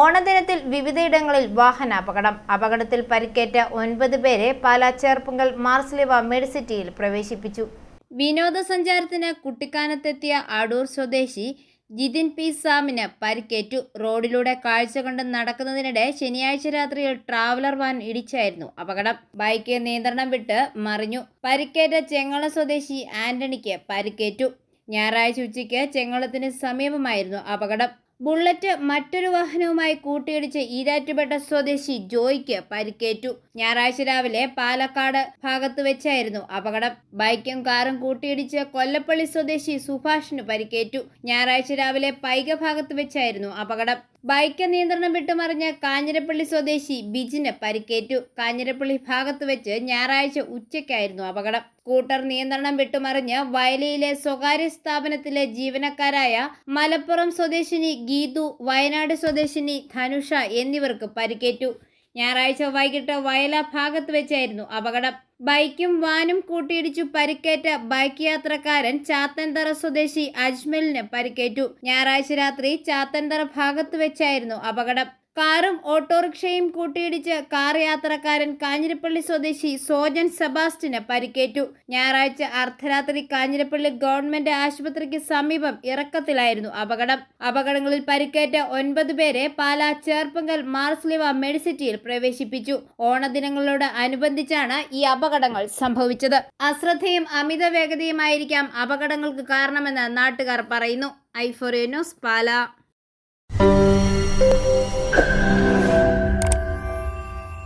ഓണദിനത്തിൽ വിവിധയിടങ്ങളിൽ വാഹനാപകടം. അപകടത്തിൽ പരിക്കേറ്റ ഒൻപത് പേരെ പാലാ ചേർപ്പുങ്കൽ മാർസ്ലിവ മെഡിസിറ്റിയിൽ പ്രവേശിപ്പിച്ചു. വിനോദസഞ്ചാരത്തിന് കുട്ടിക്കാനത്തെത്തിയ അടൂർ സ്വദേശി ജിതിൻ പി. സാമിന് പരിക്കേറ്റു. റോഡിലൂടെ കാഴ്ച കണ്ട് നടക്കുന്നതിനിടെ ശനിയാഴ്ച രാത്രിയിൽ ട്രാവലർ വാൻ ഇടിച്ചായിരുന്നു അപകടം. ബൈക്ക് നിയന്ത്രണം വിട്ട് മറിഞ്ഞു. പരിക്കേറ്റ ചെങ്ങള സ്വദേശി ആന്റണിക്ക് പരിക്കേറ്റു. ഞായറാഴ്ച ഉച്ചയ്ക്ക് ചെങ്ങളത്തിന് സമീപമായിരുന്നു അപകടം. ബുള്ളറ്റ് മറ്റൊരു വാഹനവുമായി കൂട്ടിയിടിച്ച് ഈരാറ്റുപേട്ട സ്വദേശി ജോയ്ക്ക് പരിക്കേറ്റു. ഞായറാഴ്ച രാവിലെ പാലക്കാട് ഭാഗത്ത് വെച്ചായിരുന്നു അപകടം. ബൈക്കും കാറും കൂട്ടിയിടിച്ച് കൊല്ലപ്പള്ളി സ്വദേശി സുഭാഷിന് പരിക്കേറ്റു. ഞായറാഴ്ച രാവിലെ പൈക ഭാഗത്ത് വെച്ചായിരുന്നു അപകടം. ബൈക്ക് നിയന്ത്രണം വിട്ടുമറിഞ്ഞ കാഞ്ഞിരപ്പള്ളി സ്വദേശി ബിജിന് പരിക്കേറ്റു. കാഞ്ഞിരപ്പള്ളി ഭാഗത്ത് വെച്ച് ഞായറാഴ്ച ഉച്ചയ്ക്കായിരുന്നു അപകടം. സ്കൂട്ടർ നിയന്ത്രണം വിട്ടുമറിഞ്ഞ് വയലിയിലെ സ്വകാര്യ സ്ഥാപനത്തിലെ ജീവനക്കാരായ മലപ്പുറം സ്വദേശിനി ഗീതു വയനാട് സ്വദേശിനി ധനുഷ എന്നിവർക്ക് പരിക്കേറ്റു. ഞായറാഴ്ച വൈകിട്ട് വയല ഭാഗത്ത് വെച്ചായിരുന്നു അപകടം. ബൈക്കും വാനും കൂട്ടിയിടിച്ചു പരിക്കേറ്റ ബൈക്ക് യാത്രക്കാരൻ ചാത്തൻതറ സ്വദേശി അജ്മലിന് പരിക്കേറ്റു. ഞായറാഴ്ച രാത്രി ചാത്തൻതറ ഭാഗത്ത് വെച്ചായിരുന്നു അപകടം. കാറും ഓട്ടോറിക്ഷയും കൂട്ടിയിടിച്ച് കാർ യാത്രക്കാരൻ കാഞ്ഞിരപ്പള്ളി സ്വദേശി സോജൻ സെബാസ്റ്റിന് പരിക്കേറ്റു. ഞായറാഴ്ച അർദ്ധരാത്രി കാഞ്ഞിരപ്പള്ളി ഗവൺമെന്റ് ആശുപത്രിക്ക് സമീപം ഇറക്കത്തിലായിരുന്നു അപകടം. അപകടങ്ങളിൽ പരിക്കേറ്റ ഒൻപത് പേരെ പാലാ ചേർപ്പങ്കൽ മാർസ്ലിവ മെഡിസിറ്റിയിൽ പ്രവേശിപ്പിച്ചു. ഓണദിനങ്ങളോട് അനുബന്ധിച്ചാണ് ഈ അപകടങ്ങൾ സംഭവിച്ചത്. അശ്രദ്ധയും അമിത വേഗതയുമായിരിക്കാം അപകടങ്ങൾക്ക് കാരണമെന്ന് നാട്ടുകാർ പറയുന്നു. ഐഫോറിയ ന്യൂസ് പാലാ.